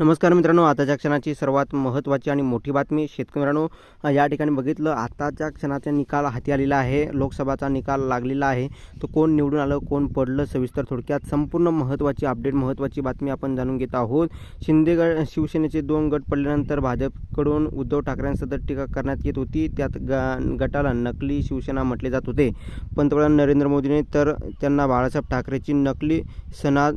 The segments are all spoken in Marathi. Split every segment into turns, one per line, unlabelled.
नमस्कार मित्रांनो आताच्या क्षणाची सर्वात महत्त्वाची आणि मोठी बातमी शेतकरी मित्रांनो या ठिकाणी बघितलं आताच्या क्षणाचा निकाल हाती आलेला आहे लोकसभाचा निकाल लागलेला आहे. तो कोण निवडून आलं कोण पडलं सविस्तर थोडक्यात संपूर्ण महत्त्वाची अपडेट महत्त्वाची बातमी आपण जाणून घेत आहोत. शिंदेगड शिवसेनेचे दोन गट पडल्यानंतर भाजपकडून उद्धव ठाकरेंसदर टीका करण्यात येत होती. त्यात ग गटाला नकली शिवसेना म्हटले जात होते. पंतप्रधान नरेंद्र मोदींनी तर त्यांना बाळासाहेब ठाकरेची नकली सना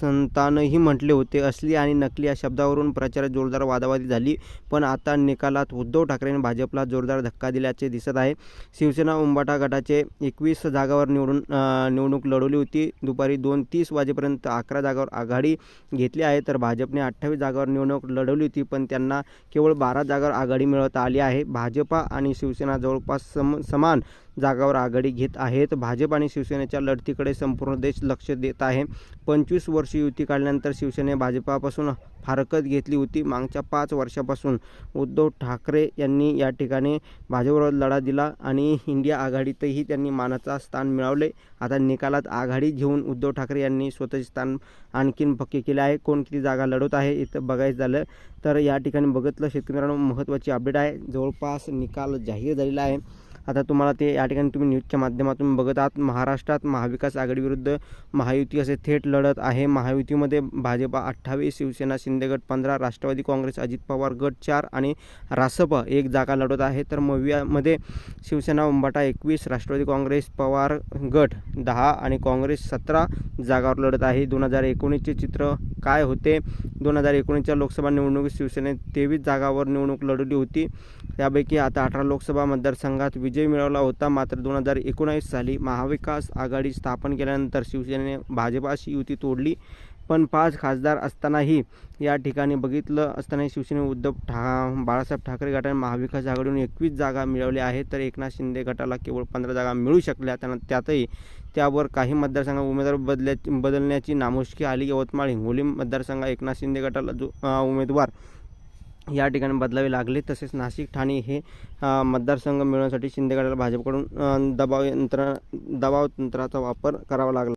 संतानही म्हटले होते असली आणि नकली शब्दावरून प्रचारात जोरदार वादावादी झाली पण आता निकालात उद्धव ठाकरेंनी भाजपला जोरदार धक्का दिल्याचे दिसत आहे. शिवसेना उंबाटा गटाचे एकवीस जागावर निवडून निवडणूक लढवली होती. दुपारी दोन तीस वाजेपर्यंत अकरा जागावर आघाडी घेतली आहे तर भाजपने अठ्ठावीस जागावर निवडणूक लढवली होती पण त्यांना केवळ बारा जागावर आघाडी मिळवता आली आहे. भाजपा आणि शिवसेना जवळपास सम समान जागावर आघाडी घेत आहेत. भाजप आणि शिवसेनेच्या लढतीकडे संपूर्ण देश लक्ष देत आहे. पंचवीस वर्ष युती काढल्यानंतर शिवसेने भाजपापासून फारकत घेतली होती. मागच्या पाच वर्षापासून उद्धव ठाकरे यांनी या ठिकाणी भाजपवर लढा दिला आणि इंडिया आघाडीतही त्यांनी मानाचा स्थान मिळवले. आता निकालात आघाडी घेऊन उद्धव ठाकरे यांनी स्वतःचे स्थान आणखीन पक्के केले आहे. कोण किती जागा लढवत आहे इथं बघायचं झालं तर या ठिकाणी बघितलं शेतकऱ्यांना महत्त्वाची अपडेट आहे. जवळपास निकाल जाहीर झालेला आहे. आता तुम्हाला ते या ठिकाणी तुम्ही न्यूजच्या माध्यमातून बघत आहात. महाराष्ट्रात महाविकास आघाडीविरुद्ध महायुती असे थेट लढत आहे. महायुतीमध्ये भाजपा अठ्ठावीस शिवसेना शिंदे गट पंधरा राष्ट्रवादी काँग्रेस अजित पवार गट चार आणि रासप एक जागा लढत आहे. तर मवियामध्ये शिवसेना उंबाटा एकवीस राष्ट्रवादी काँग्रेस पवार गट दहा आणि काँग्रेस सतरा जागावर लढत आहे. दोन हजार एकोणीसचे चित्र काय होते? दोन हजार एकोणीसच्या लोकसभा निवडणुकीत शिवसेने तेवीस जागावर निवडणूक लढवली होती. त्यापैकी आता अठरा लोकसभा मतदारसंघात वि विजय मिळवला होता. मात्र दोन हजार एकोणावीस साली महाविकास आघाडी स्थापन केल्यानंतर शिवसेनेने भाजपाशी युती तोडली. पण पाच खासदार असतानाही या ठिकाणी बघितलं असताना शिवसेने उद्धव ठा बाळासाहेब ठाकरे गटाने महाविकास आघाडीहून एकवीस जागा मिळवल्या आहेत. तर एकनाथ शिंदे गटाला केवळ पंधरा जागा मिळू शकल्या. त्यांना त्यातही त्यावर काही मतदारसंघात उमेदवार बदल्या बदलण्याची नामुष्की आली. यवतमाळ हिंगोली मतदारसंघ एकनाथ शिंदे गटाला जो उमेदवार या ठिकाणी बदलावे लागले. तसेच नाशिक ठाणे हे मतदारसंघ मिळवण्यासाठी शिंदे गटाला भाजपकडून दबाव यंत्र दबाव तंत्राचा वापर करावा लागला.